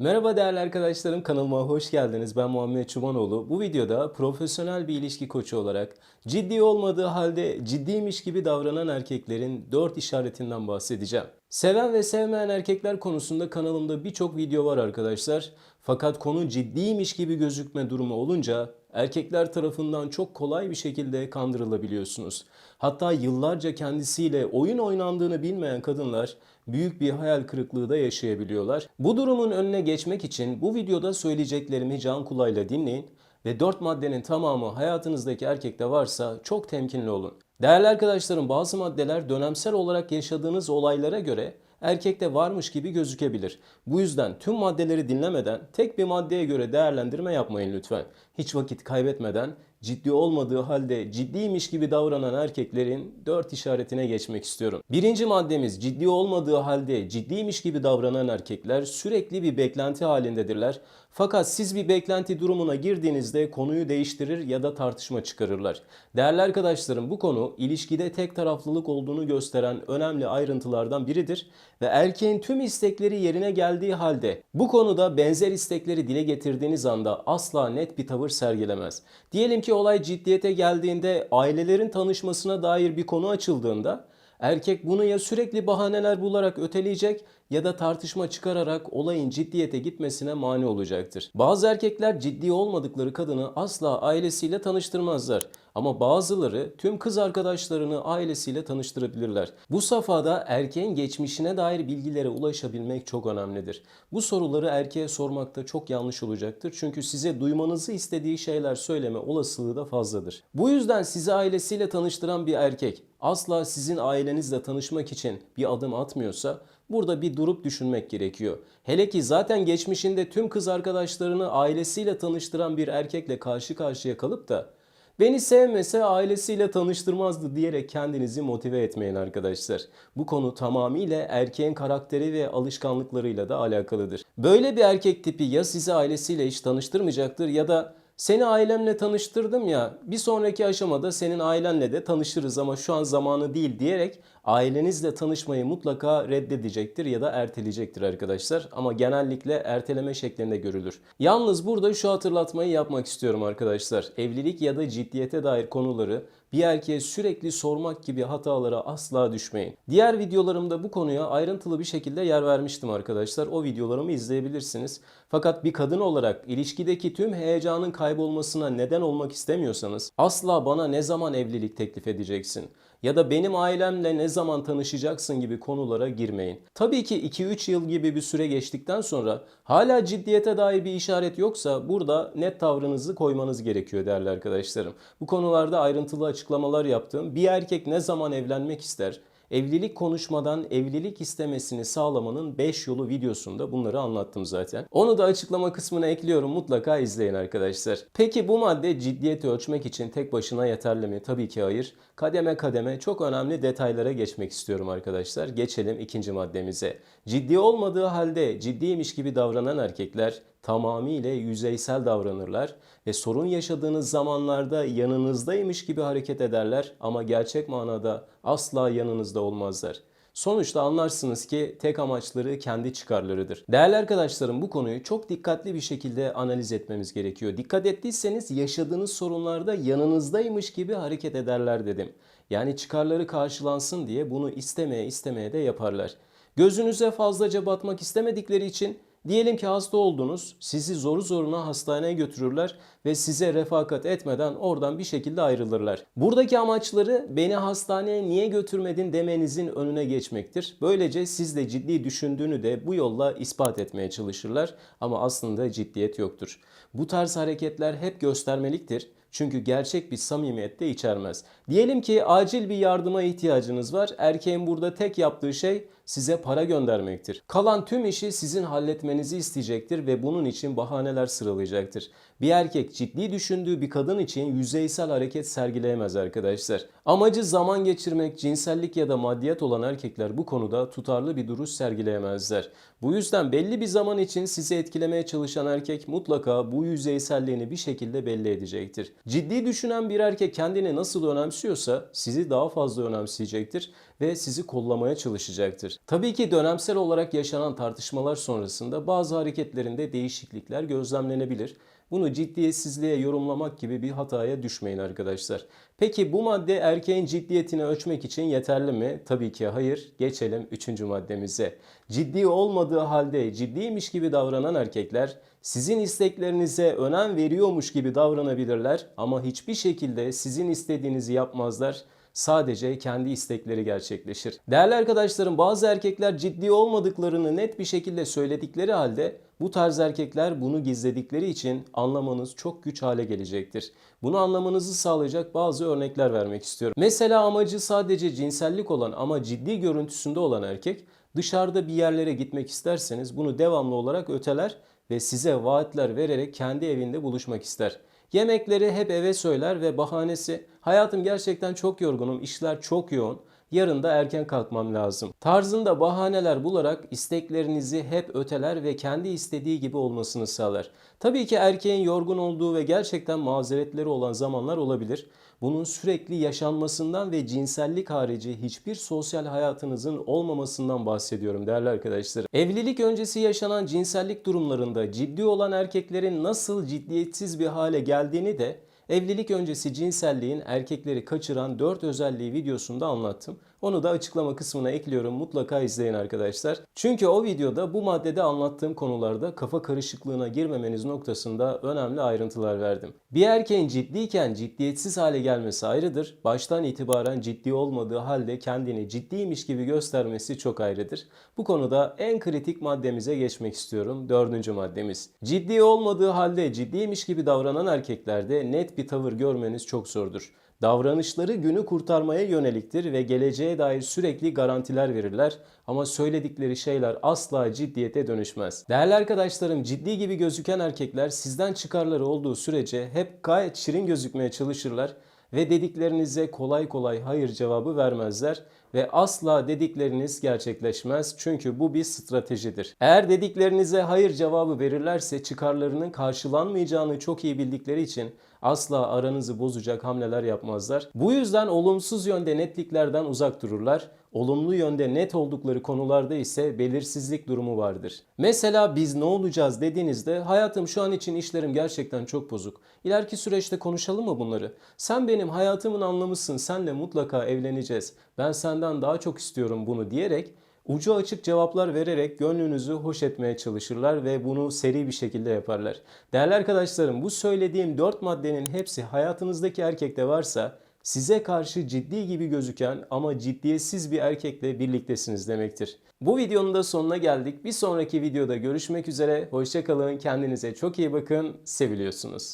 Merhaba değerli arkadaşlarım kanalıma hoş geldiniz. Ben Muhammed Çubanoğlu. Bu videoda profesyonel bir ilişki koçu olarak ciddi olmadığı halde ciddiymiş gibi davranan erkeklerin 4 işaretinden bahsedeceğim. Seven ve sevmeyen erkekler konusunda kanalımda birçok video var arkadaşlar. Fakat konu ciddiymiş gibi gözükme durumu olunca erkekler tarafından çok kolay bir şekilde kandırılabiliyorsunuz. Hatta yıllarca kendisiyle oyun oynandığını bilmeyen kadınlar büyük bir hayal kırıklığı da yaşayabiliyorlar. Bu durumun önüne geçmek için bu videoda söyleyeceklerimi can kulağıyla dinleyin ve 4 maddenin tamamı hayatınızdaki erkekte varsa çok temkinli olun. Değerli arkadaşlarım bazı maddeler dönemsel olarak yaşadığınız olaylara göre erkekte varmış gibi gözükebilir. Bu yüzden tüm maddeleri dinlemeden tek bir maddeye göre değerlendirme yapmayın lütfen. Hiç vakit kaybetmeden ciddi olmadığı halde ciddiymiş gibi davranan erkeklerin 4 işaretine geçmek istiyorum. Birinci maddemiz ciddi olmadığı halde ciddiymiş gibi davranan erkekler sürekli bir beklenti halindedirler. Fakat siz bir beklenti durumuna girdiğinizde konuyu değiştirir ya da tartışma çıkarırlar. Değerli arkadaşlarım bu konu ilişkide tek taraflılık olduğunu gösteren önemli ayrıntılardan biridir ve erkeğin tüm istekleri yerine geldiği halde bu konuda benzer istekleri dile getirdiğiniz anda asla net bir tavır sergilemez. Diyelim ki olay ciddiyete geldiğinde ailelerin tanışmasına dair bir konu açıldığında erkek bunu ya sürekli bahaneler bularak öteleyecek ya da tartışma çıkararak olayın ciddiyete gitmesine mani olacaktır. Bazı erkekler ciddi olmadıkları kadını asla ailesiyle tanıştırmazlar. Ama bazıları tüm kız arkadaşlarını ailesiyle tanıştırabilirler. Bu safhada erkeğin geçmişine dair bilgilere ulaşabilmek çok önemlidir. Bu soruları erkeğe sormakta çok yanlış olacaktır. Çünkü size duymanızı istediği şeyler söyleme olasılığı da fazladır. Bu yüzden sizi ailesiyle tanıştıran bir erkek asla sizin ailenizle tanışmak için bir adım atmıyorsa Burada bir durup düşünmek gerekiyor. Hele ki zaten geçmişinde tüm kız arkadaşlarını ailesiyle tanıştıran bir erkekle karşı karşıya kalıp da Beni sevmese ailesiyle tanıştırmazdı diyerek kendinizi motive etmeyin arkadaşlar. Bu konu tamamıyla erkeğin karakteri ve alışkanlıklarıyla da alakalıdır. Böyle bir erkek tipi ya sizi ailesiyle hiç tanıştırmayacaktır ya da seni ailemle tanıştırdım ya bir sonraki aşamada senin ailenle de tanışırız ama şu an zamanı değil diyerek ailenizle tanışmayı mutlaka reddedecektir ya da erteleyecektir arkadaşlar. Ama genellikle erteleme şeklinde görülür. Yalnız burada şu hatırlatmayı yapmak istiyorum arkadaşlar. Evlilik ya da ciddiyete dair konuları bir erkeğe sürekli sormak gibi hatalara asla düşmeyin. Diğer videolarımda bu konuya ayrıntılı bir şekilde yer vermiştim arkadaşlar. O videolarımı izleyebilirsiniz. Fakat bir kadın olarak ilişkideki tüm heyecanın kaybolmasına neden olmak istemiyorsanız asla bana ne zaman evlilik teklif edeceksin? ya da benim ailemle ne zaman tanışacaksın gibi konulara girmeyin. Tabii ki 2-3 yıl gibi bir süre geçtikten sonra hala ciddiyete dair bir işaret yoksa burada net tavrınızı koymanız gerekiyor değerli arkadaşlarım. Bu konularda ayrıntılı açıklamalar yaptım. Bir erkek ne zaman evlenmek ister? Evlilik konuşmadan evlilik istemesini sağlamanın 5 yolu videosunda bunları anlattım zaten. Onu da açıklama kısmına ekliyorum mutlaka izleyin arkadaşlar. Peki bu madde ciddiyeti ölçmek için tek başına yeterli mi? Tabii ki hayır. Kademe kademe çok önemli detaylara geçmek istiyorum arkadaşlar. Geçelim ikinci maddemize. Ciddi olmadığı halde ciddiymiş gibi davranan erkekler tamamıyla yüzeysel davranırlar ve sorun yaşadığınız zamanlarda yanınızdaymış gibi hareket ederler ama gerçek manada asla yanınızda olmazlar. Sonuçta anlarsınız ki tek amaçları kendi çıkarlarıdır. Değerli arkadaşlarım bu konuyu çok dikkatli bir şekilde analiz etmemiz gerekiyor. Dikkat ettiyseniz yaşadığınız sorunlarda yanınızdaymış gibi hareket ederler dedim. Yani çıkarları karşılansın diye bunu istemeye istemeye de yaparlar. Gözünüze fazlaca batmak istemedikleri için Diyelim ki hasta oldunuz, sizi zoru zoruna hastaneye götürürler ve size refakat etmeden oradan bir şekilde ayrılırlar. Buradaki amaçları beni hastaneye niye götürmedin demenizin önüne geçmektir. Böylece siz de ciddi düşündüğünü de bu yolla ispat etmeye çalışırlar ama aslında ciddiyet yoktur. Bu tarz hareketler hep göstermeliktir. Çünkü gerçek bir samimiyet de içermez. Diyelim ki acil bir yardıma ihtiyacınız var. Erkeğin burada tek yaptığı şey size para göndermektir. Kalan tüm işi sizin halletmenizi isteyecektir ve bunun için bahaneler sıralayacaktır. Bir erkek ciddi düşündüğü bir kadın için yüzeysel hareket sergileyemez arkadaşlar. Amacı zaman geçirmek, cinsellik ya da maddiyat olan erkekler bu konuda tutarlı bir duruş sergileyemezler. Bu yüzden belli bir zaman için sizi etkilemeye çalışan erkek mutlaka bu yüzeyselliğini bir şekilde belli edecektir. Ciddi düşünen bir erkek kendini nasıl önemsiyorsa sizi daha fazla önemseyecektir ve sizi kollamaya çalışacaktır. Tabii ki dönemsel olarak yaşanan tartışmalar sonrasında bazı hareketlerinde değişiklikler gözlemlenebilir. Bunu ciddiyetsizliğe yorumlamak gibi bir hataya düşmeyin arkadaşlar. Peki bu madde erkeğin ciddiyetini ölçmek için yeterli mi? Tabii ki hayır. Geçelim 3. maddemize. Ciddi olmadığı halde ciddiymiş gibi davranan erkekler sizin isteklerinize önem veriyormuş gibi davranabilirler ama hiçbir şekilde sizin istediğinizi yapmazlar sadece kendi istekleri gerçekleşir. Değerli arkadaşlarım bazı erkekler ciddi olmadıklarını net bir şekilde söyledikleri halde bu tarz erkekler bunu gizledikleri için anlamanız çok güç hale gelecektir. Bunu anlamanızı sağlayacak bazı örnekler vermek istiyorum. Mesela amacı sadece cinsellik olan ama ciddi görüntüsünde olan erkek dışarıda bir yerlere gitmek isterseniz bunu devamlı olarak öteler ve size vaatler vererek kendi evinde buluşmak ister. Yemekleri hep eve söyler ve bahanesi hayatım gerçekten çok yorgunum, işler çok yoğun. Yarın da erken kalkmam lazım. Tarzında bahaneler bularak isteklerinizi hep öteler ve kendi istediği gibi olmasını sağlar. Tabii ki erkeğin yorgun olduğu ve gerçekten mazeretleri olan zamanlar olabilir. Bunun sürekli yaşanmasından ve cinsellik harici hiçbir sosyal hayatınızın olmamasından bahsediyorum değerli arkadaşlar. Evlilik öncesi yaşanan cinsellik durumlarında ciddi olan erkeklerin nasıl ciddiyetsiz bir hale geldiğini de Evlilik öncesi cinselliğin erkekleri kaçıran 4 özelliği videosunda anlattım. Onu da açıklama kısmına ekliyorum. Mutlaka izleyin arkadaşlar. Çünkü o videoda bu maddede anlattığım konularda kafa karışıklığına girmemeniz noktasında önemli ayrıntılar verdim. Bir erkeğin ciddiyken ciddiyetsiz hale gelmesi ayrıdır. Baştan itibaren ciddi olmadığı halde kendini ciddiymiş gibi göstermesi çok ayrıdır. Bu konuda en kritik maddemize geçmek istiyorum. Dördüncü maddemiz. Ciddi olmadığı halde ciddiymiş gibi davranan erkeklerde net bir tavır görmeniz çok zordur. Davranışları günü kurtarmaya yöneliktir ve geleceğe dair sürekli garantiler verirler ama söyledikleri şeyler asla ciddiyete dönüşmez. Değerli arkadaşlarım ciddi gibi gözüken erkekler sizden çıkarları olduğu sürece hep gayet şirin gözükmeye çalışırlar ve dediklerinize kolay kolay hayır cevabı vermezler ve asla dedikleriniz gerçekleşmez çünkü bu bir stratejidir. Eğer dediklerinize hayır cevabı verirlerse çıkarlarının karşılanmayacağını çok iyi bildikleri için asla aranızı bozacak hamleler yapmazlar. Bu yüzden olumsuz yönde netliklerden uzak dururlar. Olumlu yönde net oldukları konularda ise belirsizlik durumu vardır. Mesela biz ne olacağız dediğinizde hayatım şu an için işlerim gerçekten çok bozuk. İleriki süreçte konuşalım mı bunları? Sen benim hayatımın anlamısın. Senle mutlaka evleneceğiz. Ben senden daha çok istiyorum bunu diyerek ucu açık cevaplar vererek gönlünüzü hoş etmeye çalışırlar ve bunu seri bir şekilde yaparlar. Değerli arkadaşlarım bu söylediğim 4 maddenin hepsi hayatınızdaki erkekte varsa size karşı ciddi gibi gözüken ama ciddiyetsiz bir erkekle birliktesiniz demektir. Bu videonun da sonuna geldik. Bir sonraki videoda görüşmek üzere. Hoşçakalın. Kendinize çok iyi bakın. Seviliyorsunuz.